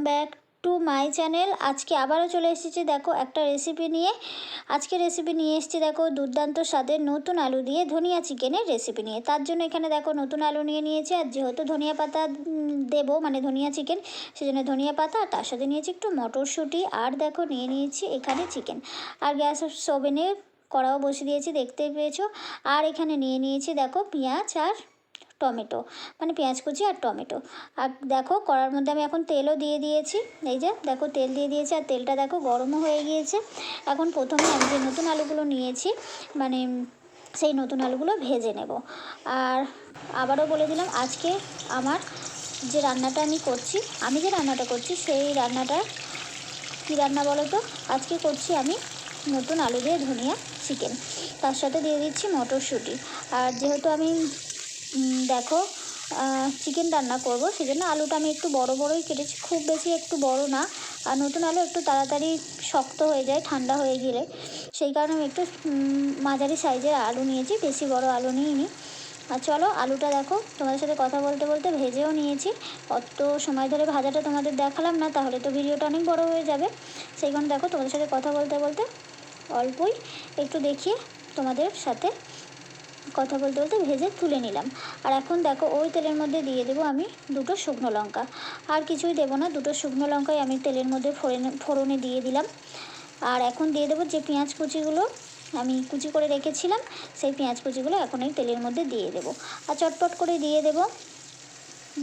Welcome back to my channel আজকে আবারও চলে এসেছি, দেখো, একটা রেসিপি নিয়ে। আজকে রেসিপি নিয়ে এসেছি, দেখো, দুর্দান্ত স্বাদের নতুন আলু দিয়ে ধনিয়া চিকেনের রেসিপি নিয়ে। তার জন্য এখানে, দেখো, নতুন আলু নিয়ে নিয়েছি, আর যেহেতু ধনিয়া পাতা দেবো মানে ধনিয়া চিকেন, সেজন্য ধনিয়া পাতা তার সাথে নিয়েছি একটু মটরশুঁটি, আর দেখো, নিয়ে নিয়েছি এখানে চিকেন। আর গ্যাস ওভেনে কড়াও বসিয়ে দিয়েছি দেখতেই পেয়েছ। আর এখানে নিয়ে নিয়েছি, দেখো, পেঁয়াজ আর টমেটো মানে পেঁয়াজ কুচি আর টমেটো। আর দেখো কড়ার মধ্যে আমি এখন তেলও দিয়ে দিয়েছি, এই যে দেখো তেল দিয়ে দিয়েছি আর তেলটা দেখো গরমও হয়ে গিয়েছে। এখন প্রথমে আমি যে নতুন আলুগুলো নিয়েছি মানে সেই নতুন আলুগুলো ভেজে নেব। আর আবারও বলে দিলাম, আজকে আমার যে রান্নাটা আমি করছি, আমি যে রান্নাটা করছি সেই রান্নাটা, কী রান্না বলো তো? আজকে করছি আমি নতুন আলু দিয়ে ধনিয়া চিকেন তার সাথে দিয়ে দিচ্ছি মটরশুঁটি। আর যেহেতু আমি দেখো চিকেন রান্না করব সেই জন্য আলুটা আমি একটু বড় বড়ই কেটেছি, খুব বেশি একটু বড় না, আর নতুন আলু একটু তাড়াতাড়ি শক্ত হয়ে যায়, ঠান্ডা হয়ে গেলে। সেই কারণে আমি একটু মাঝারি সাইজের আলু নিয়েছি, বেশি বড় আলু নিইনি। আর চলো, আলুটা দেখো, তোমাদের সাথে কথা বলতে বলতে ভেজেও নিয়েছি। অত সময় ধরে ভাজাটা তোমাদের দেখালাম না, তাহলে তো ভিডিওটা অনেক বড় হয়ে যাবে। সেই কারণে দেখো, তোমাদের সাথে কথা বলতে বলতে অল্পই একটু দেখিয়ে তোমাদের সাথে কথা বলতে বলতে ভেজে তুলে নিলাম। আর এখন দেখো, ওই তেলের মধ্যে দিয়ে দেবো আমি দুটো শুকনো লঙ্কা। আর কিছুই দেবো না, দুটো শুকনো লঙ্কাই আমি তেলের মধ্যে ফোড়নে ফোড়নে দিয়ে দিলাম। আর এখন দিয়ে দেবো যে পেঁয়াজ কুচিগুলো আমি কুচি করে রেখেছিলাম, সেই পেঁয়াজ কুচিগুলো এখন এই তেলের মধ্যে দিয়ে দেবো। আর চটপট করে দিয়ে দেবো।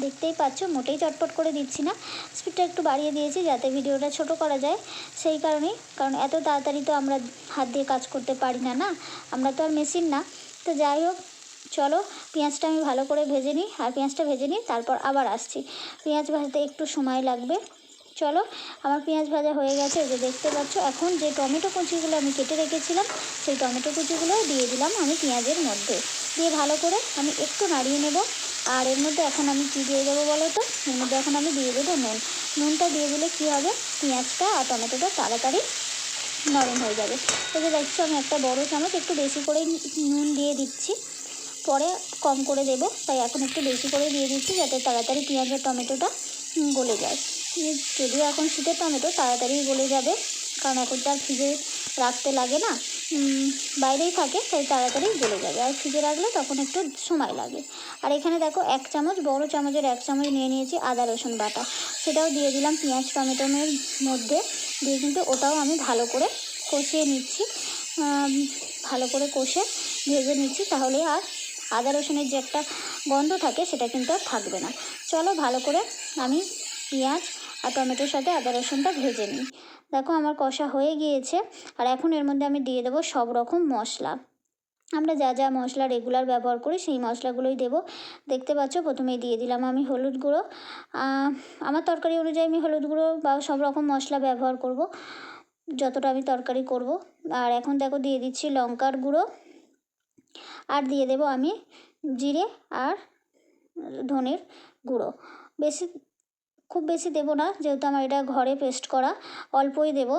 দেখতেই পাচ্ছ, মোটেই চটপট করে দিচ্ছি না। স্পিডটা একটু বাড়িয়ে দিয়েছি যাতে ভিডিওটা ছোট করা যায়। সেই কারণেই, কারণ এত তাড়াতাড়ি তো আমরা হাত দিয়ে কাজ করতে পারি না না? আমরা তো আর মেশিন না। তো যাই হোক, চলো পেঁয়াজটা আমি ভালো করে ভেজে নিই। আর পেঁয়াজটা ভেজে নিই তারপর আবার আসছি। পেঁয়াজ ভাজতে একটু সময় লাগবে। চলো, আমার পেঁয়াজ ভাজা হয়ে গেছে। যে দেখতে পাচ্ছ, এখন যে টমেটো কুচিগুলো আমি কেটে রেখেছিলাম, সেই টমেটো কুচিগুলো দিয়ে দিলাম আমি পেঁয়াজের মধ্যে। দিয়ে ভালো করে আমি একটু নাড়িয়ে নেব। আর এর মধ্যে এখন আমি কী দিয়ে দেবো বলো তো? এর মধ্যে এখন আমি দিয়ে দেবো নুন। নুনটা দিয়ে দিলে কী হবে? পেঁয়াজটা আর টমেটোটা তাড়াতাড়ি নরম হয়ে যাবে। যে দেখছ, আমি একটা বড় চামচ, একটু বেশি করে নুন দিয়ে দিচ্ছি। পরে কম করে দেব, তাই এখন একটু বেশি করে দিয়ে দিচ্ছি, যাতে তাড়াতাড়ি পেঁয়াজ আর টমেটোটা গলে যায়। যদিও এখন শীতের টমেটো, তাড়াতাড়ি গলে যাবে, কারণ এখন তো আর ফ্রিজে রাখতে লাগে না। বাইরেই থাকে, তাই তাড়াতাড়ি গলে যাবে। আর ফ্রিজে রাখলে তখন একটু সময় লাগে। আর এখানে দেখো, এক চামচ, বড় চামচের এক চামচ নিয়ে নিয়েছি আদা রসুন বাটা। সেটাও দিয়ে দিলাম পেঁয়াজ, টমেটোর মধ্যে। দিয়ে কিন্তু ওটাও আমি ভালো করে কষিয়ে নিচ্ছি ভালো করে কষে ভেজে নিচ্ছি, তাহলে আর আদা রসুনের যে একটা গন্ধ থাকে সেটা কিন্তু আর থাকবে না। চলো ভালো করে আমি পেঁয়াজ আর টমেটোর সাথে আদা রসুনটা ভেজে নিই। দেখো আমার কষা হয়ে গিয়েছে, আর এখন এর মধ্যে আমি দিয়ে দেবো সব রকম মশলা। আমরা যা যা মশলা রেগুলার ব্যবহার করি সেই মশলাগুলোই দেবো। দেখতে পাচ্ছ প্রথমেই দিয়ে দিলাম আমি হলুদ গুঁড়ো। আমার তরকারি অনুযায়ী আমি হলুদ গুঁড়ো বা সব রকম মশলা ব্যবহার করব, যতটা আমি তরকারি করব। আর এখন দেখো দিয়ে দিচ্ছি লঙ্কার গুঁড়ো। আর দিয়ে দেবো আমি জিরে আর ধনের গুঁড়ো। বেশি, খুব বেশি দেবো না, যেহেতু আমার এটা ঘরে পেস্ট করা। অল্পই দেবো,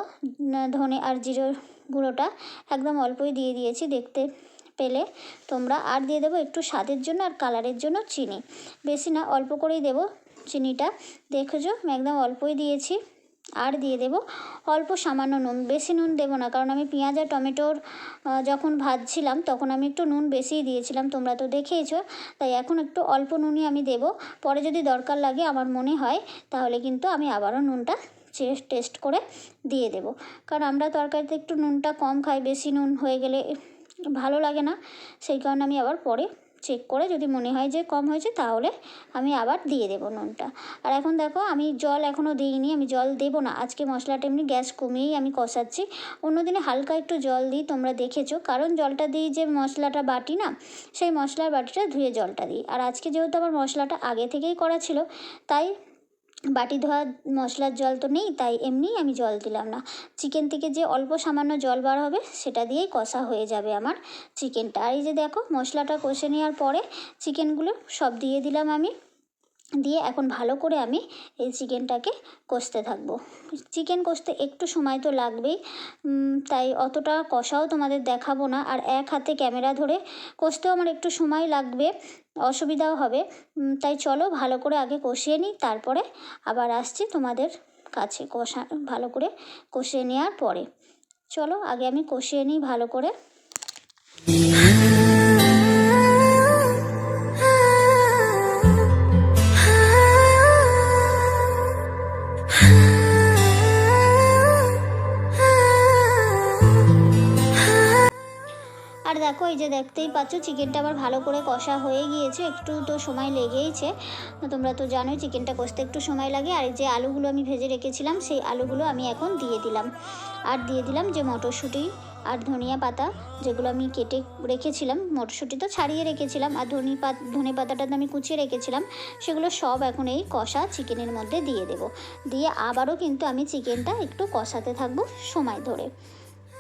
ধনে আর জিরের গুঁড়োটা। একদম অল্পই দিয়ে দিয়েছি দেখতে। পেলে তোমরা আর দিয়ে দেবো একটু স্বাদের জন্য আর কালারের জন্য চিনি। বেশি না, অল্প করেই দেবো চিনিটা। দেখেছ? একদম অল্পই দিয়েছি। আর দিয়ে দেবো অল্প সামান্য নুন। বেশি নুন দেবো না, কারণ আমি পেঁয়াজ আর টমেটোর যখন ভাজছিলাম তখন আমি একটু নুন বেশিই দিয়েছিলাম, তোমরা তো দেখেইছো। তাই এখন একটু অল্প নুনই আমি দেবো। পরে যদি দরকার লাগে, আমার মনে হয়, তাহলে কিন্তু আমি আবারও নুনটা টেস্ট করে দিয়ে দেবো। কারণ আমরা তরকারিতে একটু নুনটা কম খাই, বেশি নুন হয়ে গেলে ভালো লাগে না, সেই কারণে আমি আবার পরে চেক করে যদি মনে হয় যে কম হয়েছে তাহলে আমি আবার দিয়ে দেবো নুনটা। আর এখন দেখো আমি জল এখনও দিইনি, আমি জল দেবো না। আজকে মশলাটা এমনি গ্যাস কমিয়েই আমি কষাচ্ছি। অন্যদিনে হালকা একটু জল দিই, তোমরা দেখেছ। কারণ জলটা দিই যে মশলাটা বাটি না, সেই মশলার বাটিটা ধুয়ে জলটা দিই। আর আজকে যেহেতু আমার মশলাটা আগে থেকেই করা ছিল, তাই বাটি ধোয়া মশলার জল তো নেই, তাই এমনি আমি জল দিলাম না। চিকেন থেকে যে অল্প সামান্য জল বার হবে, সেটা দিয়েই কষা হয়ে যাবে আমার চিকেনটা। আর এই যে দেখো, মশলাটা কষে নেওয়ার পরে চিকেনগুলো সব দিয়ে দিলাম আমি। দিয়ে এখন ভালো করে আমি এই চিকেনটাকে কষতে থাকব। চিকেন কষতে একটু সময় তো লাগবেই তাই অতটা কষাও তোমাদের দেখাবো না। আর এক হাতে ক্যামেরা ধরে কষতেও আমার একটু সময় লাগবে, অসুবিধাও হবে। তাই চলো ভালো করে আগে কষিয়ে নিই, তারপরে আবার আসছি তোমাদের কাছে কষা, ভালো করে কষিয়ে নেওয়ার পরে। চলো আগে আমি কষিয়ে নিই ভালো করে। দেখো, এই যে দেখতেই পাচ্ছ চিকেনটা আবার ভালো করে কষা হয়ে গিয়েছে। একটু তো সময় লেগেইছে। তোমরা তো জানোই চিকেনটা কষতে একটু সময় লাগে। আর যে আলুগুলো আমি ভেজে রেখেছিলাম, সেই আলুগুলো আমি এখন দিয়ে দিলাম। আর দিয়ে দিলাম যে মটরশুঁটি আর ধনিয়া পাতা, যেগুলো আমি কেটে রেখেছিলাম। মটরশুঁটি তো ছাড়িয়ে রেখেছিলাম। আর ধনি পাত ধনে পাতাটা আমি কুচিয়ে রেখেছিলাম। সেগুলো সব এখন এই কষা চিকেনের মধ্যে দিয়ে দেব। দিয়ে আবারও কিন্তু আমি চিকেনটা একটু কষাতে থাকব সময় ধরে।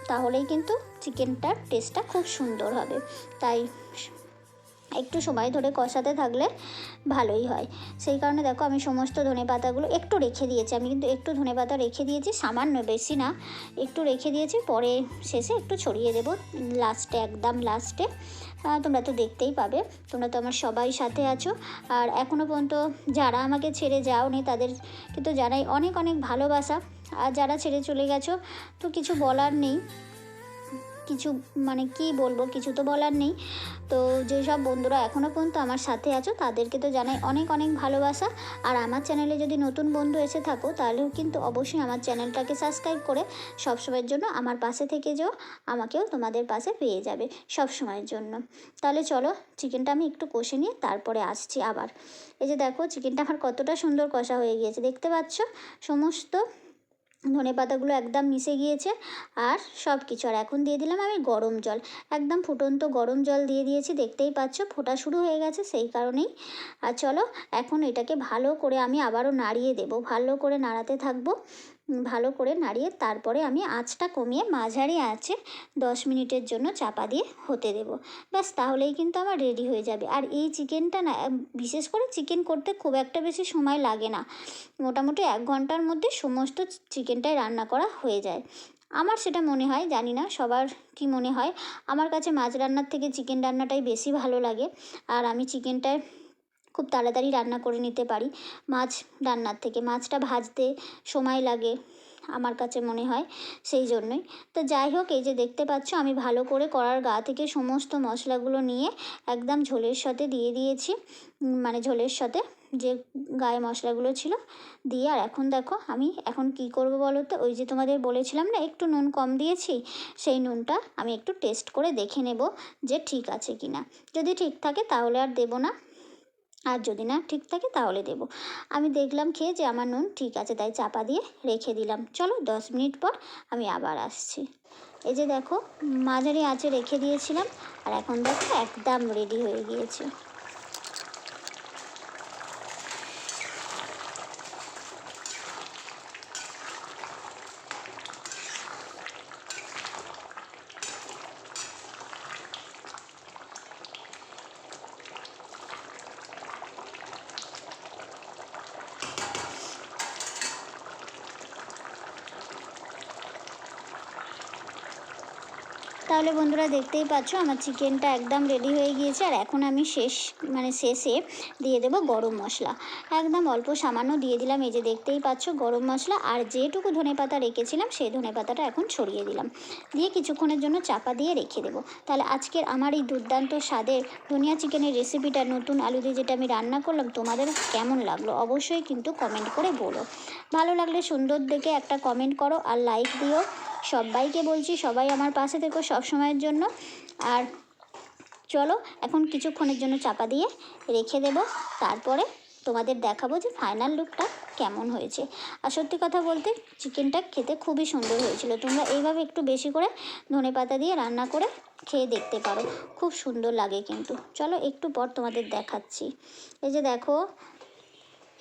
তাহলেই কিন্তু চিকেনটার টেস্টটা খুব সুন্দর হবে। তাই একটু সময় ধরে কষাতে থাকলে ভালোই হয়। সেই কারণে দেখো আমি সমস্ত ধনে পাতাগুলো একটু রেখে দিয়েছি। আমি কিন্তু একটু ধনে পাতা রেখে দিয়েছি, সামান্য বেশি না। একটু রেখে দিয়েছি, পরে শেষে একটু ছড়িয়ে দেবো লাস্টে একদম লাস্টে তোমরা তো দেখতেই পাবে, তোমরা তো আমার সবাই সাথে আছো। আর এখনও পর্যন্ত যারা আমাকে ছেড়ে যাওনি, তাদের কিন্তু জানাই অনেক অনেক ভালোবাসা। আর যারা ছেড়ে চলে গেছো, তো কিছু বলার নেই। কিছু মানে কি বলব, কিছু তো বলার নেই। তো যেসব বন্ধুরা এখনও পর্যন্ত আমার সাথে আছো, তাদেরকে তো জানাই অনেক অনেক ভালোবাসা। আর আমার চ্যানেলে যদি নতুন বন্ধু এসে থাকো, তাহলেও কিন্তু অবশ্যই আমার চ্যানেলটাকে সাবস্ক্রাইব করে সবসময়ের জন্য আমার পাশে থেকে যেও, আমাকেও তোমাদের পাশে পেয়ে যাবে সব সময়ের জন্য। তাহলে চলো, চিকেনটা আমি একটু কষে নিয়ে তারপরে আসছি আবার। এই যে দেখো, চিকেনটা আমার কতটা সুন্দর কষা হয়ে গিয়েছে, দেখতে পাচ্ছ? সমস্ত ধনে পাতাগুলো একদম মিশে গিয়েছে আর সব কিছু। আর এখন দিয়ে দিলাম আমি গরম জল। একদম ফুটন্ত গরম জল দিয়ে দিয়েছি, দেখতেই পাচ্ছ ফোটা শুরু হয়ে গেছে সেই কারণেই। আর চলো, এখন এটাকে ভালো করে আমি আবারও নাড়িয়ে দেবো, ভালো করে নাড়াতে থাকব। ভালো করে নাড়িয়ে তারপরে আমি আঁচটা কমিয়ে মাঝারি আঁচে দশ মিনিটের জন্য চাপা দিয়ে হতে দেবো। ব্যাস, তাহলেই কিন্তু আমার রেডি হয়ে যাবে। আর এই চিকেনটা না বিশেষ করে চিকেন করতে খুব একটা বেশি সময় লাগে না। মোটামুটি এক ঘণ্টার মধ্যে সমস্ত চিকেনটাই রান্না করা হয়ে যায়। আমার সেটা মনে হয়, জানি না সবার কি মনে হয়। আমার কাছে মাছ রান্নার থেকে চিকেন রান্নাটাই বেশি ভালো লাগে। আর আমি চিকেনটায় খুব তাড়াতাড়ি রান্না করে নিতে পারি। মাছ রান্নার থেকে। মাছটা ভাজতে সময় লাগে আমার কাছে মনে হয় সেই জন্যই। তো যাই হোক, এই যে দেখতে পাচ্ছ, আমি ভালো করে কড়ার গা থেকে সমস্ত মশলাগুলো নিয়ে একদম ঝোলের সাথে দিয়ে দিয়েছি। মানে ঝোলের সাথে যে গায়ে মশলাগুলো ছিল দিয়ে। আর এখন দেখো, আমি এখন কি করব বলো তো? ওই যে তোমাদের বলেছিলাম না, একটু নুন কম দিয়েছি, সেই নুনটা আমি একটু টেস্ট করে দেখে নেব যে ঠিক আছে কি না যদি ঠিক থাকে তাহলে আর দেবো না। আর যদি না ঠিক থাকে তাহলে দেব। আমি দেখলাম খেয়ে যে আমার নুন ঠিক আছে, তাই চাপা দিয়ে রেখে দিলাম। চলো দশ মিনিট পর আমি আবার আসছি। এই যে দেখো, মাঝারি আঁচে রেখে দিয়েছিলাম, আর এখন দেখো একদম রেডি হয়ে গিয়েছে। তাহলে বন্ধুরা দেখতেই পাচ্ছ, আমার চিকেনটা একদম রেডি হয়ে গিয়েছে। আর এখন আমি শেষ মানে শেষে দিয়ে দেবো গরম মশলা। একদম অল্প সামান্য দিয়ে দিলাম, এই যে দেখতেই পাচ্ছ গরম মশলা। আর যেটুকু ধনে পাতা রেখেছিলাম, সেই ধনে পাতাটা এখন ছড়িয়ে দিলাম। দিয়ে কিছুক্ষণের জন্য চাপা দিয়ে রেখে দেবো। তাহলে আজকের আমার এই দুর্দান্ত স্বাদের ধনিয়া চিকেনের রেসিপিটা নতুন আলু দিয়ে যেটা আমি রান্না করলাম, তোমাদের কেমন লাগল? অবশ্যই কিন্তু কমেন্ট করে বলো। ভালো লাগলে সুন্দর দেখে একটা কমেন্ট করো, আর লাইক দিও। সবাইকে বলছি, সবাই আমার পাশে থেকো সব সময়ের জন্য। আর চলো, এখন কিছুক্ষণের জন্য চাপা দিয়ে রেখে দেব। তারপরে তোমাদের দেখাবো যে ফাইনাল লুকটা কেমন হয়েছে। আর সত্যি কথা বলতে চিকেনটা খেতে খুবই সুন্দর হয়েছিল। তোমরা এইভাবে একটু বেশি করে ধনে পাতা দিয়ে রান্না করে খেয়ে দেখতে পারো। খুব সুন্দর লাগে কিন্তু। চলো, একটু পর তোমাদের দেখাচ্ছি। এই যে দেখো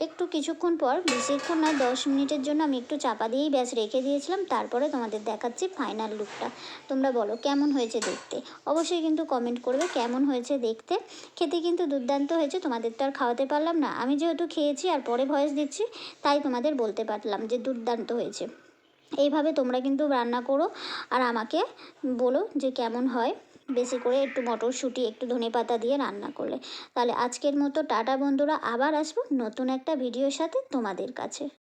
একটু কিছুক্ষণ পর বেশিক্ষণ না দশ মিনিটের জন্য আমি একটু চাপা দিয়েই ব্যাস রেখে দিয়েছিলাম, তারপরে তোমাদের দেখাচ্ছি ফাইনাল লুকটা তোমরা বলো, কেমন হয়েছে দেখতে? অবশ্যই কিন্তু কমেন্ট করবে কেমন হয়েছে দেখতে। খেতে কিন্তু দুর্দান্ত হয়েছে, তোমাদের তো আর খাওয়াতে পারলাম না। আমি যেহেতু খেয়েছি আর পরে ভয়েস দিচ্ছি, তাই তোমাদের বলতে পারলাম যে দুর্দান্ত হয়েছে। এইভাবে তোমরা কিন্তু রান্না করো আর আমাকে বলো যে কেমন হয়। বেশি করে একটু মটরশুঁটি, একটু ধনে পাতা দিয়ে রান্না করলে। তাহলে আজকের মতো টাটা বন্ধুরা, আবার আসব নতুন একটা ভিডিওর সাথে তোমাদের কাছে।